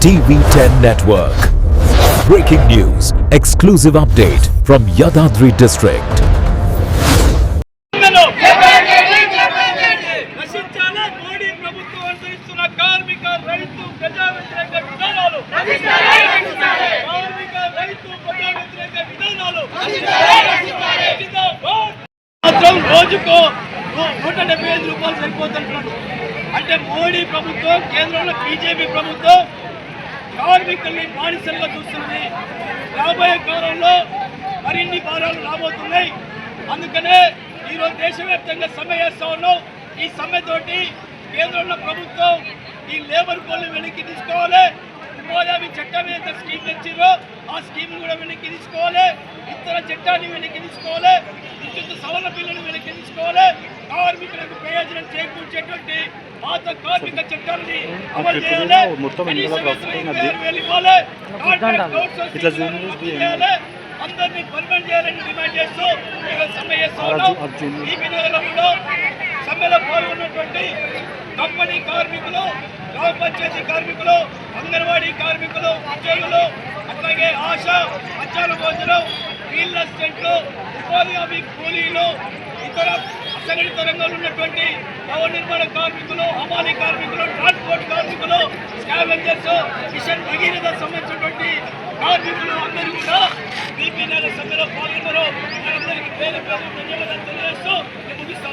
TV10 Network. Breaking news, exclusive update from Yadadri District. తెలంగాణలో నశించాలి మోడీ ప్రభుత్వం అనుసరిస్తున్న కార్మిక రైతు ప్రజా వ్యతిరేక విధానాలు కార్మిక రైతు ప్రజా వ్యతిరేక విధానాలు జిందాబాద్. మాత్రం రోజుకో నూ- నూట డెబ్బై ఐదు రూపాయలు సరిపోతుంటున్నాడు అంటే మోడీ ప్రభుత్వం కేంద్రంలో బీజేపీ ప్రభుత్వం కార్మికుల్ని బానిసలుగా చూస్తుంది. రాబోయే కాలంలో మరిన్ని భారాలు రాబోతున్నాయి. అందుకనే ఈరోజు దేశవ్యాప్తంగా సమ్మె చేస్తా ఉన్నాం. ఈ సమ్మెతోటి కేంద్రంలో ప్రభుత్వం ఈ లేబర్ కోడ్ని వెనక్కి తీసుకోవాలి. ఉపాధి చట్టం ఏదైతే స్కీమ్ తెచ్చిందో ఆ స్కీమ్ కూడా వెనక్కి తీసుకోవాలి. ఇతర చట్టాన్ని వెనక్కి తీసుకోవాలి. విద్యుత్ సవరణ బిల్లును వెనక్కి తీసుకోవాలి. కార్మికులకు ప్రయోజనం చేకూర్చేటువంటి పాత కార్మిక చట్టాలని అమలు చేయాలి. అందరినీ పర్మనెంట్ చేయాలని డిమాండ్ చేస్తూ సమ్మె చేస్తా ఉన్నాం. ఈపీ నగరంలో సమ్మెలో పాల్గొన్నటువంటి కంపెనీ కార్మికులు గ్రామ పంచాయతీ కార్మికులు అంగన్వాడీ కార్మికులు ఉద్యోగులు అట్లాగే ఆశ మధ్యాహ్న భోజనం ఫీల్డ్ అసిస్టెంట్లు ఉపాధి హామీ కూలీలు ఇతర అసంఘటిత రంగంలో ఉన్నటువంటి భవన నిర్మాణ కార్మికులు హమాలీ కార్మికులు ట్రాన్స్పోర్ట్ కార్మికులు స్కావెంజర్స్ మిషన్ భగీరథ సంబంధించినటువంటి కార్మికులు అందరూ కూడా బీపీ నగర్ సమ్మెలో పాల్గొన్నారు. వారందరికీ పేరు పేరు ధన్యవాదాలు తెలియజేస్తూ నేను ముగిస్తా